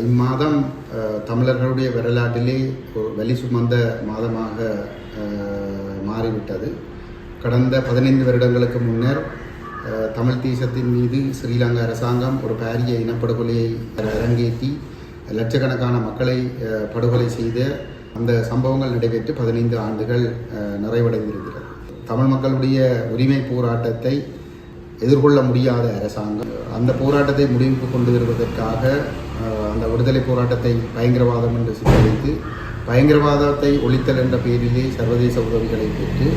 இம்மாதம் தமிழர்களுடைய வரலாற்றிலே ஒரு வலி சுமந்த மாதமாக மாறிவிட்டது. கடந்த பதினைந்து வருடங்களுக்கு முன்னர் தமிழ் தேசத்தின் மீது ஸ்ரீலங்கா அரசாங்கம் ஒரு பாரிய இனப்படுகொலையை அரங்கேற்றி லட்சக்கணக்கான மக்களை படுகொலை செய்த அந்த சம்பவங்கள் நடைபெற்று பதினைந்து ஆண்டுகள் நிறைவடைந்திருக்கிறது. தமிழ் மக்களுடைய உரிமை போராட்டத்தை எதிர்கொள்ள முடியாத அரசாங்கம் அந்த போராட்டத்தை முடிவுக்கு கொண்டு வருவதற்காக அந்த விடுதலை போராட்டத்தை பயங்கரவாதம் என்று சித்தரித்து பயங்கரவாதத்தை ஒழித்தல் என்ற பெயரிலே சர்வதேச உதவிகளை பெற்று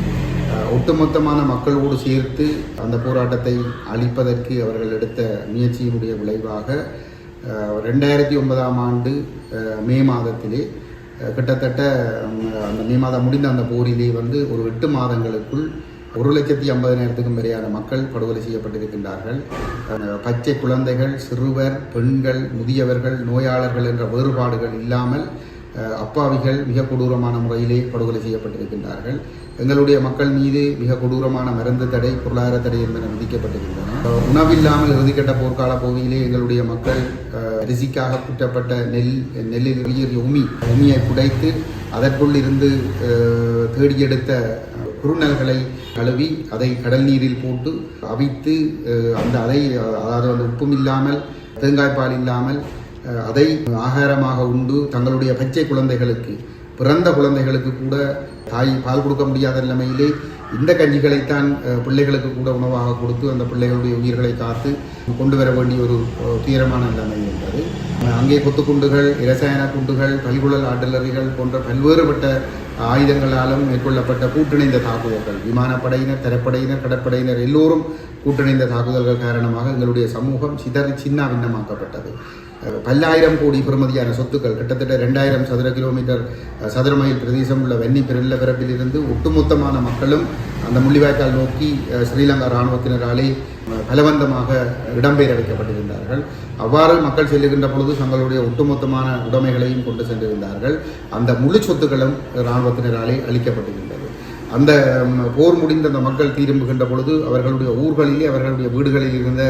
ஒட்டுமொத்தமான மக்களோடு சேர்த்து அந்த போராட்டத்தை அழிப்பதற்கு அவர்கள் எடுத்த முயற்சியினுடைய விளைவாக ரெண்டாயிரத்தி ஒன்பதாம் ஆண்டு மே மாதத்திலே கிட்டத்தட்ட அந்த மே மாதம் முடிந்த அந்த போரிலே வந்து ஒரு எட்டு மாதங்களுக்குள் ஒரு லட்சத்தி ஐம்பதினாயிரத்துக்கும் மேலான மக்கள் படுகொலை செய்யப்பட்டிருக்கின்றார்கள். பச்சை குழந்தைகள் சிறுவர் பெண்கள் முதியவர்கள் நோயாளர்கள் என்ற வேறுபாடுகள் இல்லாமல் அப்பாவிகள் மிக கொடூரமான முறையிலே படுகொலை செய்யப்பட்டிருக்கின்றார்கள். எங்களுடைய மக்கள் மீது மிக கொடூரமான மருந்து தடை பொருளாதார தடை என்பன விதிக்கப்பட்டிருக்கின்றன. உணவில்லாமல் இறுதிக்கட்ட போர்க்கால பகுதியிலே எங்களுடைய மக்கள் ரிசிக்காக அரிசிக்காக நெல் நெல்லில் வெளியேறிய உமி உமியை குடைத்து அதற்குள் இருந்து தேடியெடுத்த தேடி குறுநல்களை கழுவி அதை கடல் நீரில் போட்டு அவித்து அந்த அதை அதாவது அந்த உப்பும் இல்லாமல் தேங்காய் பால் இல்லாமல் அதை ஆகாரமாக உண்டு தங்களுடைய பச்சை குழந்தைகளுக்கு பிறந்த குழந்தைகளுக்கு கூட தாய் பால் கொடுக்க முடியாத நிலைமையிலே இந்த கஞ்சிகளைத்தான் பிள்ளைகளுக்கு கூட உணவாக கொடுத்து அந்த பிள்ளைகளுடைய உயிர்களை காத்து கொண்டு வர வேண்டிய ஒரு துயரமான நிலைமை என்பது. அங்கே கொத்துக்குண்டுகள் இரசாயன குண்டுகள் பல்குழல் ஆர்டிலரிகள் போன்ற பல்வேறுபட்ட ஆயுதங்களாலும் மேற்கொள்ளப்பட்ட கூட்டிணைந்த தாக்குதல்கள் விமானப்படையினர் தரப்படையினர் கடற்படையினர் எல்லோரும் கூட்டிணைந்த தாக்குதல்கள் காரணமாக எங்களுடைய சமூகம் சிதறி சின்ன பின்னமாக்கப்பட்டது பல்லாயிரம் கோடி பெறுமதியான சொத்துக்கள் கிட்டத்தட்ட ரெண்டாயிரம் சதுர கிலோமீட்டர் சதுர மைல் பிரதேசம் உள்ள வெண்ணி பெருநிலப்பரப்பிலிருந்து ஒட்டுமொத்தமான மக்களும் அந்த முள்ளிவாய்க்கால் நோக்கி ஸ்ரீலங்கா இராணுவத்தினராலே பலவந்தமாக இடம்பெயர வைக்கப்பட்டிருந்தார்கள். அவ்வாறு மக்கள் செல்லுகின்ற பொழுது தங்களுடைய ஒட்டுமொத்தமான உடைமைகளையும் கொண்டு சென்றிருந்தார்கள். அந்த முழு சொத்துக்களும் இராணுவத்தினராலே அளிக்கப்பட்டிருந்தது. அந்த போர் முடிந்த அந்த மக்கள் திரும்புகின்ற பொழுது அவர்களுடைய ஊர்களிலே அவர்களுடைய வீடுகளில் இருந்த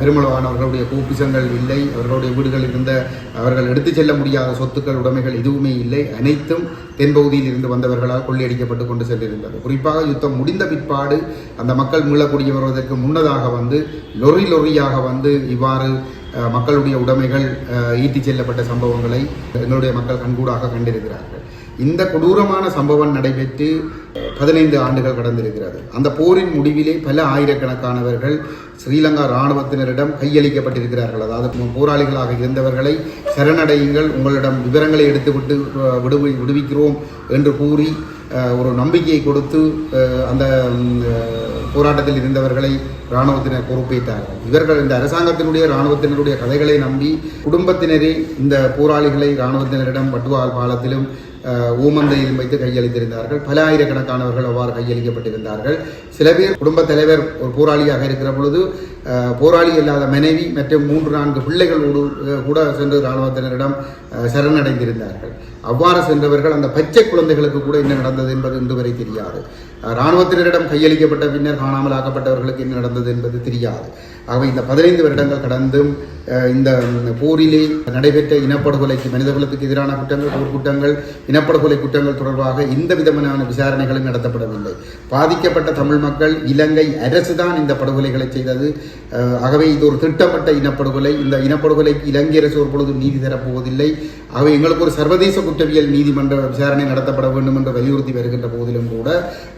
பெருமளவானவர்களுடைய கோப்பிசங்கள் இல்லை. அவர்களுடைய வீடுகளில் இருந்த அவர்கள் எடுத்துச் செல்ல முடியாத சொத்துக்கள் உடைமைகள் எதுவுமே இல்லை. அனைத்தும் தென்பகுதியில் இருந்து வந்தவர்களால் கொள்ளையடிக்கப்பட்டு கொண்டு சென்றிருந்தது. குறிப்பாக யுத்தம் முடிந்த பிற்பாடு அந்த மக்கள் மீளக்கூடிய வருவதற்கு முன்னதாக வந்து லொறி லொறியாக வந்து இவ்வாறு மக்களுடைய உடைமைகள் ஈட்டிச் செல்லப்பட்ட சம்பவங்களை எங்களுடைய மக்கள் கண்கூடாக கண்டிருக்கிறார்கள். இந்த கொடூரமான சம்பவம் நடைபெற்று பதினைந்து ஆண்டுகள் கடந்திருக்கிறது. அந்த போரின் முடிவிலே பல ஆயிரக்கணக்கானவர்கள் ஸ்ரீலங்கா இராணுவத்தினரிடம் கையளிக்கப்பட்டிருக்கிறார்கள். அதாவது போராளிகளாக இருந்தவர்களை சரணடையுங்கள் உங்களிடம் விவரங்களை எடுத்துவிட்டு விடுவி விடுவிக்கிறோம் என்று கூறி ஒரு நம்பிக்கையை கொடுத்து அந்த போராட்டத்தில் இருந்தவர்களை இராணுவத்தினர் பொறுப்பேற்றார்கள். இவர்கள் இந்த அரசாங்கத்தினுடைய இராணுவத்தினருடைய கதைகளை நம்பி குடும்பத்தினரே இந்த போராளிகளை இராணுவத்தினரிடம் வட்டுவால் பாலத்திலும் ஊமந்தையிலும் வைத்து கையளித்திருந்தார்கள். பல ஆயிரக்கணக்கானவர்கள் அவ்வாறு கையளிக்கப்பட்டிருந்தார்கள். சில பேர் குடும்ப தலைவர் ஒரு போராளியாக இருக்கிற பொழுது போராளி இல்லாத மனைவி மற்றும் மூன்று நான்கு பிள்ளைகளோடு கூட சென்று இராணுவத்தினரிடம் சரணடைந்திருந்தார்கள். அவ்வாறு சென்றவர்கள் அந்த பச்சை குழந்தைகளுக்கு கூட என்ன நடந்தது என்பது இன்று வரை தெரியாது. இராணுவத்தினரிடம் கையளிக்கப்பட்ட பின்னர் காணாமல் ஆக்கப்பட்டவர்களுக்கு என்ன நடந்தது என்பது தெரியாது. ஆகவே இந்த பதினைந்து வருடங்கள் கடந்தும் இந்த போரிலே நடைபெற்ற இனப்படுகொலைக்கு மனிதகுலத்துக்கு எதிரான குற்றங்கள் போர் குற்றங்கள் இனப்படுகொலை குற்றங்கள் தொடர்பாக எந்த விதமான விசாரணைகளும் நடத்தப்படவில்லை. பாதிக்கப்பட்ட தமிழ் மக்கள் இலங்கை அரசு தான் இந்த படுகொலைகளை செய்தது. ஆகவே இது ஒரு திட்டப்பட்ட இனப்படுகொலை. இந்த இனப்படுகொலைக்கு இலங்கை அரசு ஒரு பொழுது நீதி தரப்போவதில்லை. ஆகவே எங்களுக்கு ஒரு சர்வதேச குற்றவியல் நீதிமன்ற விசாரணை நடத்தப்பட வேண்டும் என்று வலியுறுத்தி வருகின்ற போதிலும் கூட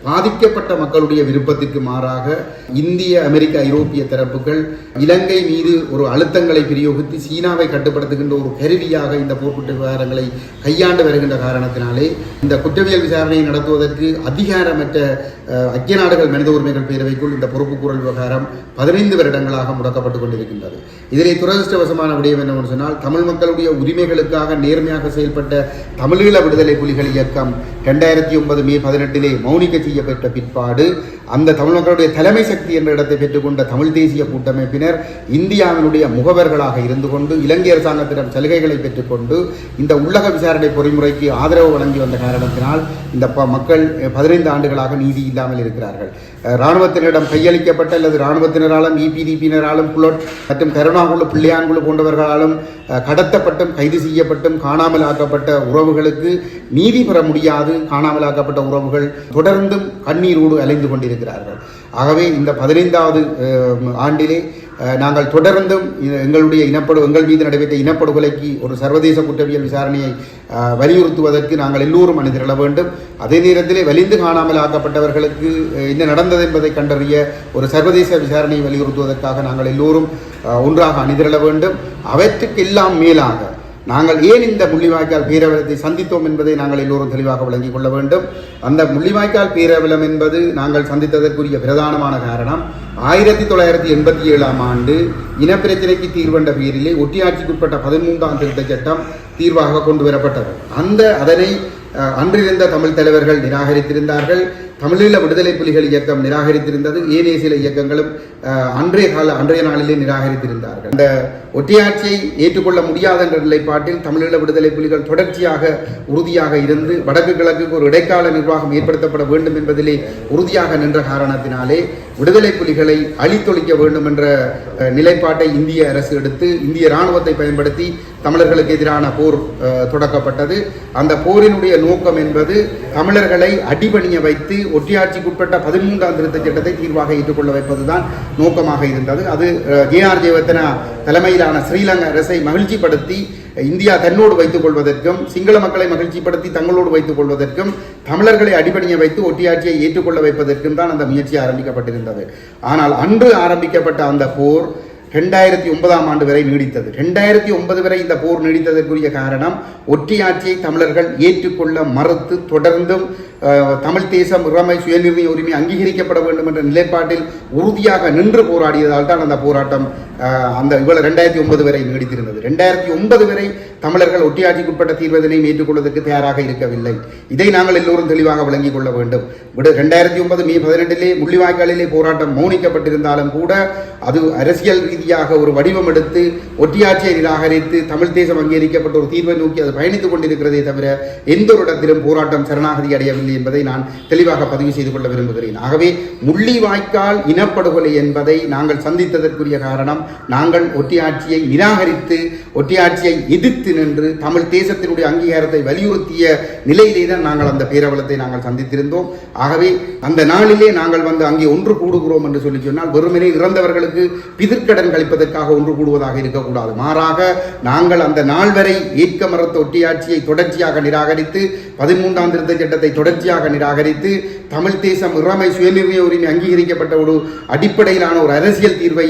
பாதிக்கப்பட்ட மக்களுடைய விருப்பத்திற்கு மாறாக இந்திய அமெரிக்க ஐரோப்பிய தரப்புகள் இலங்கை மீது ஒரு அழுத்தங்களை பிரயோகித்து சீனாவை கட்டுப்படுத்துகின்ற ஒரு கருவியாக இந்த போர்க்குற்ற விவகாரங்களை கையாண்டு வருகின்ற காரணத்தினாலே இந்த குற்றவியல் விசாரணையை நடத்துவதற்கு அதிகாரமற்ற ஐக்கிய நாடுகள் மனித உரிமைகள் பேரவைக்குள் இந்த பொறுப்புக்கூறல் விவகாரம் பதினைந்து வருடங்களாக முடக்கப்பட்டுக் கொண்டிருக்கின்றது. இதிலே துரதிருஷ்டவசமான விடயம் என்னவென்று சொன்னால் தமிழ் மக்களுடைய உரிமைகளுக்காக நேர்மையாக செயல்பட்ட தமிழீழ விடுதலை புலிகள் இயக்கம் ரெண்டாயிரத்தி ஒன்பது மே பதினெட்டிலே மௌனிக்க செய்யப்பட்ட பிற்பாடு அந்த தமிழ் மக்களுடைய தலைமை சக்தி என்ற இடத்தை பெற்றுக்கொண்ட தமிழ் தேசிய கூட்டம் கூட்டமைப்பினர் இந்தியாவினுடைய முகவர்களாக இருந்து கொண்டு இலங்கை அரசாங்கத்திடம் சலுகைகளை பெற்றுக்கொண்டு இந்த உள்ளக விசாரணை பொறிமுறைக்கு ஆதரவு வழங்கி வந்த காரணத்தினால் இந்த ப- மக்கள் பதினைந்து ஆண்டுகளாக நீதி இல்லாமல் இருக்கிறார்கள். இராணுவத்தினரிடம் கையளிக்கப்பட்ட அல்லது இராணுவத்தினராலும் இபிடிபியினராலும் புலோட் மற்றும் கருணாகுழு பிள்ளையான்குழு போன்றவர்களாலும் கடத்தப்பட்டும் கைது செய்யப்பட்டும் காணாமல் ஆக்கப்பட்ட உறவுகளுக்கு நீதி பெற முடியாது காணாமலாக்கப்பட்ட உறவுகள் தொடர்ந்தும் கண்ணீரோடு அலைந்து கொண்டிருக்கிறார்கள். ஆகவே இந்த பதினைந்தாவது ஆண்டிலே நாங்கள் தொடர்ந்தும் எங்களுடைய இனப்படு எங்கள் மீது நடைபெற்ற இனப்படுகொலைக்கு ஒரு சர்வதேச குற்றவியல் விசாரணையை வலியுறுத்துவதற்கு நாங்கள் எல்லோரும் அணிதிரள வேண்டும். அதே நேரத்திலே வலிந்து காணாமல் ஆக்கப்பட்டவர்களுக்கு என்ன நடந்தது என்பதை கண்டறிய ஒரு சர்வதேச விசாரணையை வலியுறுத்துவதற்காக நாங்கள் எல்லோரும் ஒன்றாக அணிதிரள வேண்டும். அவற்றுக்கெல்லாம் மேலாக நாங்கள் ஏன் இந்த முள்ளிவாய்க்கால் பேரவலத்தை சந்தித்தோம் என்பதை நாங்கள் எல்லோரும் தெளிவாக விளங்கிக் கொள்ள வேண்டும். அந்த முள்ளிவாய்க்கால் பேரவலம் என்பது நாங்கள் சந்தித்ததற்குரிய பிரதானமான காரணம். ஆயிரத்தி தொள்ளாயிரத்தி எண்பத்தி ஏழாம் ஆண்டு இனப்பிரச்சனைக்கு தீர்வென்ற பேரிலே ஒட்டியாட்சிக்குட்பட்ட பதிமூன்றாம் திருத்த சட்டம் தீர்வாக கொண்டு வரப்பட்டது. அந்த அதனை அன்றிருந்த தமிழ் தலைவர்கள் நிராகரித்திருந்தார்கள். தமிழீழ விடுதலை புலிகள் இயக்கம் நிராகரித்திருந்தது. ஏனைய சில இயக்கங்களும் அன்றைய கால அன்றைய நாளிலே நிராகரித்திருந்தார்கள். அந்த ஒட்டியாட்சியை ஏற்றுக்கொள்ள முடியாத என்ற நிலைப்பாட்டில் தமிழீழ விடுதலை புலிகள் தொடர்ச்சியாக உறுதியாக இருந்து வடக்கு கிழக்குக்கு ஒரு இடைக்கால நிர்வாகம் ஏற்படுத்தப்பட வேண்டும் என்பதிலே உறுதியாக நின்ற காரணத்தினாலே விடுதலை புலிகளை அழித்தொழிக்க வேண்டும் என்ற நிலைப்பாட்டை இந்திய அரசு எடுத்து இந்திய இராணுவத்தை பயன்படுத்தி தமிழர்களுக்கு எதிரான போர் தொடக்கப்பட்டது. அந்த போரினுடைய நோக்கம் என்பது தமிழர்களை அடிபணிய வைத்து ஒற்றியாட்சிக்குட்பட்ட பதிமூன்றாம் திருத்தச் சட்டத்தை தீர்வாக ஏற்றுக்கொள்ள வைப்பதுதான் நோக்கமாக இருந்தது. அது ஜே ஜெயவர்த்தனா தலைமையிலான ஸ்ரீலங்கா அரசை மகிழ்ச்சிப்படுத்தி இந்தியா தன்னோடு வைத்துக் கொள்வதற்கும் சிங்கள மக்களை மகிழ்ச்சிப்படுத்தி தங்களோடு வைத்துக் கொள்வதற்கும் தமிழர்களை அடிப்படையை வைத்து ஒட்டியாட்சியை ஏற்றுக்கொள்ள வைப்பதற்கும் தான் அந்த முயற்சி ஆரம்பிக்கப்பட்டிருந்தது. ஆனால் அன்று ஆரம்பிக்கப்பட்ட அந்த போர் ரெண்டாயிரத்தி ஒன்பதாம் ஆண்டு வரை நீடித்தது. ரெண்டாயிரத்தி ஒன்பது வரை இந்த போர் நீடித்ததற்குரிய காரணம் ஒற்றையாட்சியை தமிழர்கள் ஏற்றுக்கொள்ள மறுத்து தொடர்ந்தும் தமிழ் தேசம் உரிமை சுயநிர்ணய உரிமை அங்கீகரிக்கப்பட வேண்டும் என்ற நிலைப்பாட்டில் உறுதியாக நின்று போராடியதால் தான் அந்த போராட்டம் அந்த இவ்வளவு ரெண்டாயிரத்தி ஒன்பது வரை நீடித்திருந்தது. ரெண்டாயிரத்தி ஒன்பது வரை தமிழர்கள் ஒட்டியாட்சிக்குட்பட்ட தீர்வதனையும் ஏற்றுக்கொள்வதற்கு தயாராக இருக்கவில்லை. இதை நாங்கள் எல்லோரும் தெளிவாக விளங்கிக் கொள்ள வேண்டும். விட ரெண்டாயிரத்தி ஒன்பது மே பதினெட்டிலே முள்ளிவாய்க்காலிலே போராட்டம் மௌனிக்கப்பட்டிருந்தாலும் கூட அது அரசியல் ரீதியாக ஒரு வடிவம் எடுத்து ஒட்டியாட்சியை நிராகரித்து தமிழ் தேசம் அங்கீகரிக்கப்பட்ட ஒரு தீர்வை நோக்கி அது பயணித்துக் கொண்டிருக்கிறதே தவிர எந்த ஒரு இடத்திலும் போராட்டம் சரணாகதி அடையவில்லை என்பதை நான் தெளிவாக பதிவு செய்து கொள்ள விரும்புகிறேன். ஆகவே முள்ளிவாய்க்கால் இனப்படுகொலை என்பதை நாங்கள் சந்தித்ததற்குரிய காரணம் நாங்கள் ஒட்டியாட்சியை நிராகரித்து ஒட்டியாட்சியை எதிர்த்து நின்று தமிழ் தேசத்தினுடைய அங்கீகாரத்தை வலியுறுத்திய நிலையிலே தான் நாங்கள் அந்த பேரவலத்தை நாங்கள் சந்தித்திருந்தோம். ஆகவே அந்த நாளிலே நாங்கள் வந்து அங்கே ஒன்று கூடுகிறோம் என்று சொல்லி சொன்னால் வெறுமனே இறந்தவர்களுக்கு பிதிர்க்கடன் கழிப்பதற்காக ஒன்று கூடுவதாக இருக்கக்கூடாது. மாறாக நாங்கள் அந்த நாள் வரை ஏற்க மரத்த ஒட்டியாட்சியை தொடர்ச்சியாக நிராகரித்து பதிமூன்றாம் திருத்த சட்டத்தை தொடர்ச்சியாக நிராகரித்து தமிழ் தேசம் இறமை சுயநிர்ணய உரிமை அங்கீகரிக்கப்பட்ட ஒரு அடிப்படையிலான ஒரு அரசியல் தீர்வை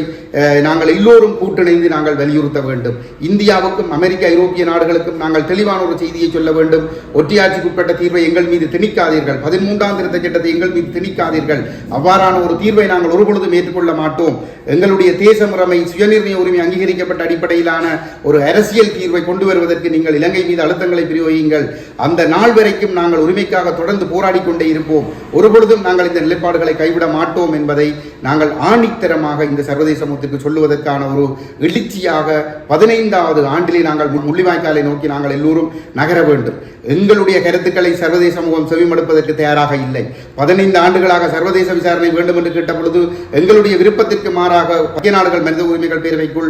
நாங்கள் எல்லோரும் கூட்டிணைந்து நாங்கள் வலியுறுத்த வேண்டும். இந்தியாவுக்கும் அமெரிக்க ஐரோப்பிய ஐரோப்பிய நாடுகளுக்கும் நாங்கள் தெளிவான ஒரு செய்தியை சொல்ல வேண்டும். ஒற்றியாட்சிக்குட்பட்ட தீர்வை எங்கள் மீது திணிக்காதீர்கள். பதிமூன்றாம் திருத்த சட்டத்தை எங்கள் மீது திணிக்காதீர்கள். அவ்வாறான ஒரு தீர்வை நாங்கள் ஒருபொழுதும் ஏற்றுக்கொள்ள மாட்டோம். எங்களுடைய தேச முறைமை சுயநிர்ணய உரிமை அங்கீகரிக்கப்பட்ட அடிப்படையிலான ஒரு அரசியல் தீர்வை கொண்டு வருவதற்கு நீங்கள் இலங்கை மீது அழுத்தங்களை பிரயோகியுங்கள். அந்த நாள் வரைக்கும் நாங்கள் உரிமைக்காக தொடர்ந்து போராடி கொண்டே இருப்போம். ஒருபொழுதும் நாங்கள் இந்த நிலைப்பாடுகளை கைவிட மாட்டோம் என்பதை நாங்கள் ஆணித்தரமாக இந்த சர்வதேச சமூகத்திற்கு சொல்லுவதற்கான ஒரு எழுச்சியாக பதினைந்தாவது ஆண்டிலே நாங்கள் மு- முள்ளிவாய்க்காலை நோக்கி நாங்கள் எல்லோரும் நகர வேண்டும். எங்களுடைய கருத்துக்களை சர்வதேச சமூகம் செவிமடுப்பதற்கு தயாராக இல்லை. பதினைந்து ஆண்டுகளாக சர்வதேச விசாரணை வேண்டும் என்று கேட்ட பொழுது எங்களுடைய விருப்பத்திற்கு மாறாக மத்திய நாடுகள் மனித உரிமைகள் பேரவைக்குள்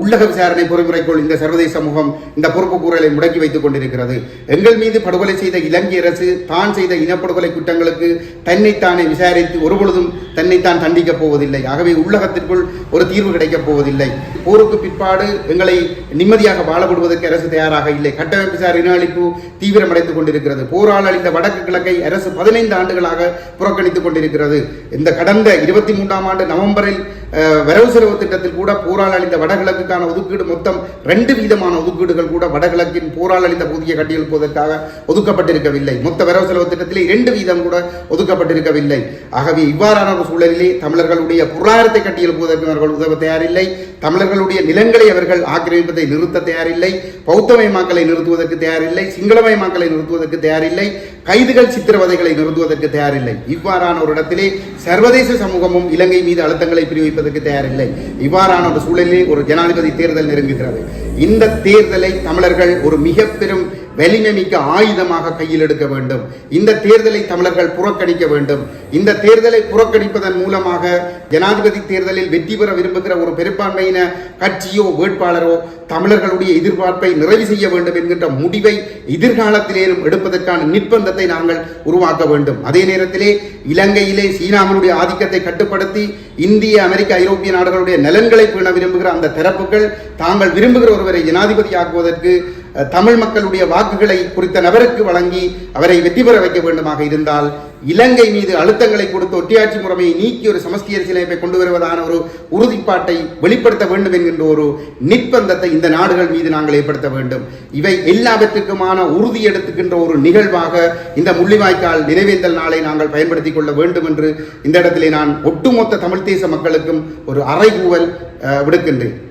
உள்ளக விசாரணை பொறிமுறைக்குள் இந்த சர்வதேச சமூகம் இந்த பொறுப்பு கூறலை முடக்கி வைத்துக் கொண்டிருக்கிறது. எங்கள் மீது படுகொலை செய்த இலங்கை அரசு தான் செய்த இனப்படுகொலை குற்றங்களுக்கு தன்னைத்தானே விசாரித்து ஒருபொழுதும் தன்னைத்தான் தண்டிக்கப் போவதில்லை. ஆகவே உள்ளகத்திற்குள் ஒரு தீர்வு கிடைக்கப் போவதில்லை. போருக்கு பிற்பாடு எங்களை நிம்மதியாக வாழப்படுவதற்கு அரசு தயாராக இல்லை. கட்டமைப்புசார் இன அழிப்பு தீவிரமடைந்து கொண்டிருக்கிறது. போரால் அழிந்த வடக்கு கிழக்கை அரசு பதினைந்து ஆண்டுகளாக புறக்கணித்துக் கொண்டிருக்கிறது. இந்த கடந்த இருபத்தி மூன்றாம் ஆண்டு நவம்பரில் வரவு செலவு திட்டத்தில் கூட போரால் அளித்த வடகிழக்குக்கான ஒதுக்கீடு மொத்தம் ரெண்டு வீதமான ஒதுக்கீடுகள் கூட வடகிழக்கின் போரால் அளித்த புதிய கட்டியெழுப்புவதற்காக ஒதுக்கப்பட்டிருக்கவில்லை. மொத்த வரவு செலவு திட்டத்திலே இரண்டு வீதம் கூட ஒதுக்கப்பட்டிருக்கவில்லை. ஆகவே இவ்வாறான ஒரு சூழலிலே தமிழர்களுடைய பொருளாதாரத்தை கட்டியெழுப்புவதற்கு அவர்கள் உதவ தயாரில்லை. தமிழர்களுடைய நிலங்களை அவர்கள் ஆக்கிரமிப்பதை நிறுத்த தயாரில்லை. பௌத்தமயமாக்கலை நிறுத்துவதற்கு தயாரில்லை. சிங்களமயமாக்கலை நிறுத்துவதற்கு தயாரில்லை. கைதுகள் சித்திரவதைகளை நிறுத்துவதற்கு தயாரில்லை. இவ்வாறான ஒரு இடத்திலே சர்வதேச சமூகமும் இலங்கை மீது அழுத்தங்களை பிரிவிப்பதற்கு தயாரில்லை. இவ்வாறான ஒரு சூழலில் ஒரு ஜனாதிபதி தேர்தல் நெருங்குகிறது. இந்த தேர்தலை தமிழர்கள் ஒரு மிக பெரும் வலிமை மிக்க ஆயுதமாக கையில் எடுக்க வேண்டும். இந்த தேர்தலை தமிழர்கள் புறக்கணிக்க வேண்டும். இந்த தேர்தலை புறக்கணிப்பதன் மூலமாக ஜனாதிபதி தேர்தலில் வெற்றி பெற விரும்புகிற ஒரு பெரும்பான்மையின கட்சியோ வேட்பாளரோ தமிழர்களுடைய எதிர்பார்ப்பை நிறைவு செய்ய வேண்டும் என்கின்ற முடிவை எதிர்காலத்திலேயும் எடுப்பதற்கான நிர்பந்தத்தை நாங்கள் உருவாக்க வேண்டும். அதே நேரத்திலே இலங்கையிலே சீனாவினுடைய ஆதிக்கத்தை கட்டுப்படுத்தி இந்திய அமெரிக்க ஐரோப்பிய நாடுகளுடைய நலன்களை பேண விரும்புகிற அந்த தரப்புகள் தாங்கள் விரும்புகிற ஒருவரை ஜனாதிபதியாக்குவதற்கு தமிழ் மக்களுடைய வாக்குகளை குறித்த நபருக்கு வழங்கி அவரை வெற்றி பெற வைக்க வேண்டுமாக இருந்தால் இலங்கை மீது அழுத்தங்களை கொடுத்து ஒட்டியாட்சி முறைமையை நீக்கி ஒரு சமஸ்தி அரசியலமைப்பை கொண்டு வருவதான ஒரு உறுதிப்பாட்டை வெளிப்படுத்த வேண்டும் என்கின்ற ஒரு நிர்பந்தத்தை இந்த நாடுகள் மீது நாங்கள் ஏற்படுத்த வேண்டும். இவை எல்லாவற்றுக்குமான உறுதி எடுத்துக்கின்ற ஒரு நிகழ்வாக இந்த முள்ளிவாய்க்கால் நினைவேந்தல் நாளை நாங்கள் பயன்படுத்திக் கொள்ள வேண்டும் என்று இந்த இடத்திலே நான் ஒட்டுமொத்த தமிழ் தேச மக்களுக்கும் ஒரு அறைகூவல் விடுக்கின்றேன்.